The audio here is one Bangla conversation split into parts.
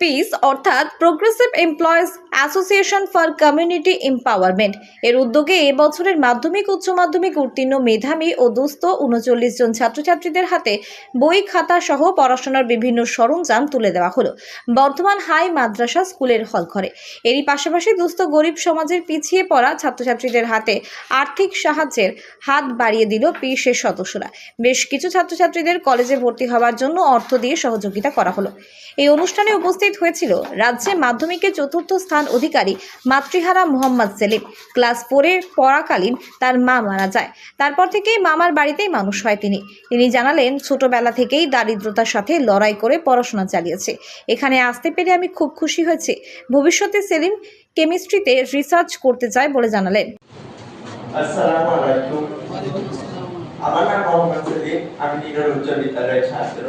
পিস অর্থাৎ progressive employees association for community empowerment এর উদ্যোগে এবছরের মাধ্যমিক, উচ্চ মাধ্যমিক উত্তীর্ণ মেধাবী ও দুস্থ উনচল্লিশ জন ছাত্রছাত্রীদের হাতে বই, খাতা সহ পড়াশোনার বিভিন্ন সরঞ্জাম তুলে দেওয়া হলো। বর্ধমান হাই মাদ্রাসা স্কুলের হলঘরে। এরই পাশাপাশি দুস্থ গরিব সমাজের পিছিয়ে পড়া ছাত্রছাত্রীদের হাতে আর্থিক সাহায্যের হাত বাড়িয়ে দিল পিসের সদস্যরা। বেশ কিছু ছাত্রছাত্রীদের কলেজে ভর্তি হওয়ার জন্য অর্থ দিয়ে সহযোগিতা করা হলো। এই অনুষ্ঠানে উপস্থিত হয়েছিল রাজ্যে মাধ্যমিকে চতুর্থ স্থান অধিকারী মাতৃহারা মোহাম্মদ সেলিম। ক্লাস ফোরে পড়াকালীন তার মা মারা যায়। তারপর থেকেই মামার বাড়িতেই মানুষ হয় তিনি। তিনি জানালেন, ছোটবেলা থেকেই দারিদ্রতার সাথে লড়াই করে পড়াশোনা চালিয়েছে। এখানে আসতে পেরে আমি খুব খুশি হয়েছি। ভবিষ্যতে সেলিম কেমিস্ট্রিতে রিসার্চ করতে চায় বলে জানালেন। আমার নাম মোহাম্মদ সেলিম। আমি নিরল উচ্চ বিদ্যালয়ের ছাত্র।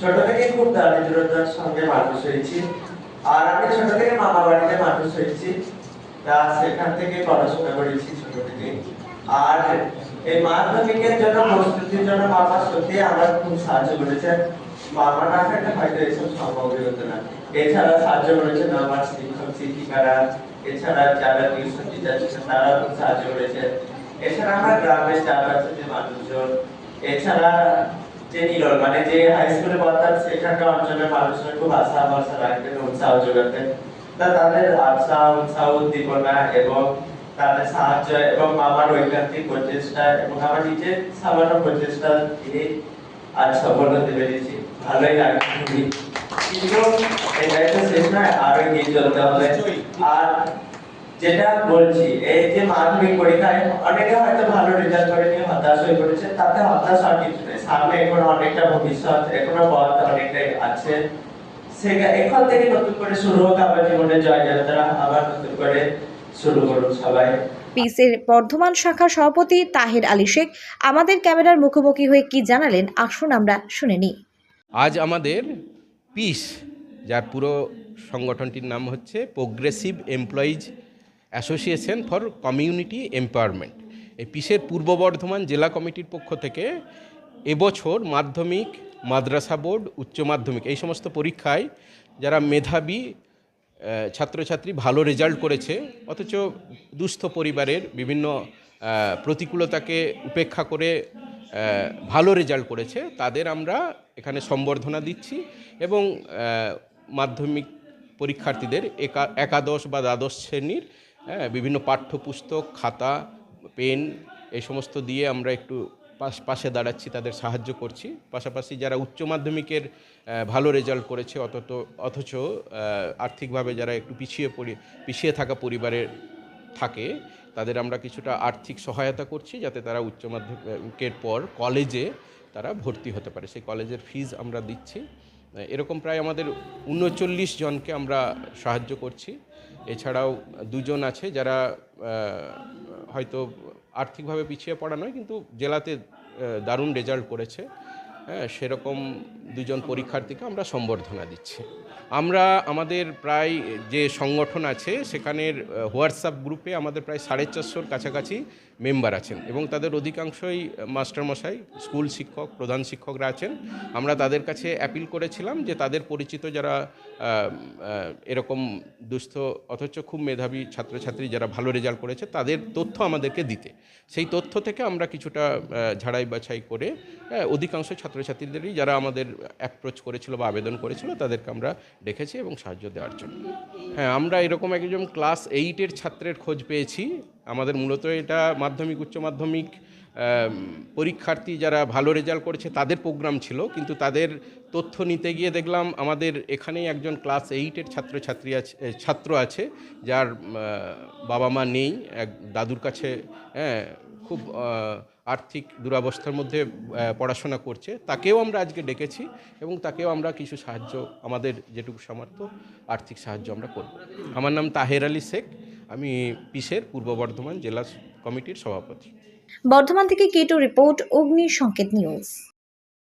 ছোট থেকে খুব দারিদ্রতার সঙ্গে মানুষ হয়েছি। আর আমি ছোট থেকে মামা বাড়িতে মানুষ হয়েছি। তা সেখান থেকে পড়াশোনা করেছি ছোট থেকে। আর এই মাধ্যমিকের জন্য, প্রস্তুতির জন্য মামা সত্যি আমার খুব সাহায্য করেছে মামা না থাকলে হয়তো এসব সম্ভবই হতো না। এছাড়া সাহায্য করেছেন আমার শিক্ষক, শিক্ষিকারা। এছাড়া যারা টিউশন টিচার ছিলেন তারা খুব সাহায্য করেছে এছাড়া আমার গ্রামের স্টাফ আছে, যে মানুষজন। এছাড়া যে নিরল মানে যে হাই স্কুলে পড়তাম, সেখানকার অঞ্চলের মানুষরা খুব আশা, ভরসা রাখতেন উৎসাহ যোগাতেন। তা তাদের আশা, উৎসাহ, উদ্দীপনা এবং তাদের সাহায্য এবং আমার ঐকান্তিক প্রচেষ্টা এবং আমার নিজের সামান্য প্রচেষ্টা দিয়ে আজ সফল হতে পেরেছি। ভালোই লাগে কিন্তু এটাই তো শেষ নয়, আরও এগিয়ে চলতে হবে। আর যেটা বলছি এই যে মাধ্যমিক পরীক্ষায় অনেকে হয়তো ভালো রেজাল্ট করে নিয়ে হতাশ হয়ে পড়েছে তাতে হতাশ হওয়ার কিছু নেই। সামনে এখন অনেকটা ভবিষ্যৎ এখনও পথ অনেকটাই আছে। সেটা এখন থেকে নতুন করে শুরু হোক আবার জীবনের জয়যাত্রা আবার নতুন করে শুরু করুন সবাই। পিসের বর্ধমান শাখার সভাপতি তাহের আলী শেখ আমাদের ক্যামেরার মুখোমুখি হয়ে কি জানালেন আসুন আমরা শুনে নিই। আজ আমাদের পিস যার পুরো সংগঠনটির নাম হচ্ছে progressive employees association for community empowerment এই পিসের পূর্ব বর্ধমান জেলা কমিটির পক্ষ থেকে এবছর মাধ্যমিক, মাদ্রাসা বোর্ড, উচ্চ মাধ্যমিক এই সমস্ত পরীক্ষায় যারা মেধাবী ছাত্রছাত্রী ভালো রেজাল্ট করেছে, অথচ দুস্থ পরিবারের বিভিন্ন প্রতিকূলতাকে উপেক্ষা করে ভালো রেজাল্ট করেছে, তাদের আমরা এখানে সম্বর্ধনা দিচ্ছি এবং মাধ্যমিক পরীক্ষার্থীদের একা- একাদশ বা দ্বাদশ শ্রেণির হ্যাঁ, বিভিন্ন পাঠ্যপুস্তক খাতা পেন এই সমস্ত দিয়ে আমরা একটু পাশ- পাশে দাঁড়াচ্ছি তাদের সাহায্য করছি। পাশাপাশি যারা উচ্চ মাধ্যমিকের ভালো রেজাল্ট করেছে অথচ অথচ আর্থিকভাবে যারা একটু পিছিয়ে পড়ি পিছিয়ে থাকা পরিবারের থাকে তাদের আমরা কিছুটা আর্থিক সহায়তা করছি যাতে তারা উচ্চ মাধ্যমিকের পর কলেজে তারা ভর্তি হতে পারে। সেই কলেজের ফিজ আমরা দিচ্ছি। এরকম প্রায় আমাদের উনচল্লিশ জনকে আমরা সাহায্য করছি। এছাড়াও দুজন আছে যারা হয়তো আর্থিকভাবে পিছিয়ে পড়া নয় কিন্তু জেলাতে দারুণ রেজাল্ট করেছে। হ্যাঁ সেরকম দুজন পরীক্ষার্থীকে আমরা সম্বর্ধনা দিচ্ছি। আমরা আমাদের প্রায় যে সংগঠন আছে, সেখানের হোয়াটসঅ্যাপ গ্রুপে আমাদের প্রায় সাড়ে চারশোর কাছাকাছি মেম্বার আছেন এবং তাদের অধিকাংশই মাস্টারমশাই, স্কুল শিক্ষক, প্রধান শিক্ষকরা আছেন। আমরা তাদের কাছে অ্যাপিল করেছিলাম যে তাদের পরিচিত যারা এরকম দুস্থ অথচ খুব মেধাবী ছাত্রছাত্রী যারা ভালো রেজাল্ট করেছে, তাদের তথ্য আমাদেরকে দিতে। সেই তথ্য থেকে আমরা কিছুটা ঝাড়াই বাছাই করে অধিকাংশ অধিকাংশ ছাত্রছাত্রীদেরই যারা আমাদের অ্যাপ্রোচ করেছিল বা আবেদন করেছিল, তাদেরকে আমরা ডেকেছি এবং সাহায্য দেওয়ার জন্য। হ্যাঁ আমরা এরকম একজন ক্লাস এইটের ছাত্রের খোঁজ পেয়েছি। আমাদের মূলত এটা মাধ্যমিক, উচ্চ মাধ্যমিক পরীক্ষার্থী যারা ভালো রেজাল্ট করেছে, তাদের প্রোগ্রাম ছিল। কিন্তু তাদের তথ্য নিতে গিয়ে দেখলাম আমাদের এখানেই একজন ক্লাস এইটের ছাত্রছাত্রী আছে ছাত্র আছে, যার বাবা মা নেই, এক দাদুর কাছে হ্যাঁ খুব আর্থিক দুরাবস্থার মধ্যে পড়াশোনা করছে। তাকেও আমরা আজকে ডেকেছি এবং তাকেও আমরা কিছু সাহায্য, আমাদের যেটুকু সামর্থ্য, আর্থিক সাহায্য আমরা করব। আমার নাম তাহের আলী শেখ। আমি পিসের পূর্ব বর্ধমান জেলা কমিটির সভাপতি। বর্ধমান থেকে কেটো রিপোর্ট অগ্নি সংকেত নিউজ।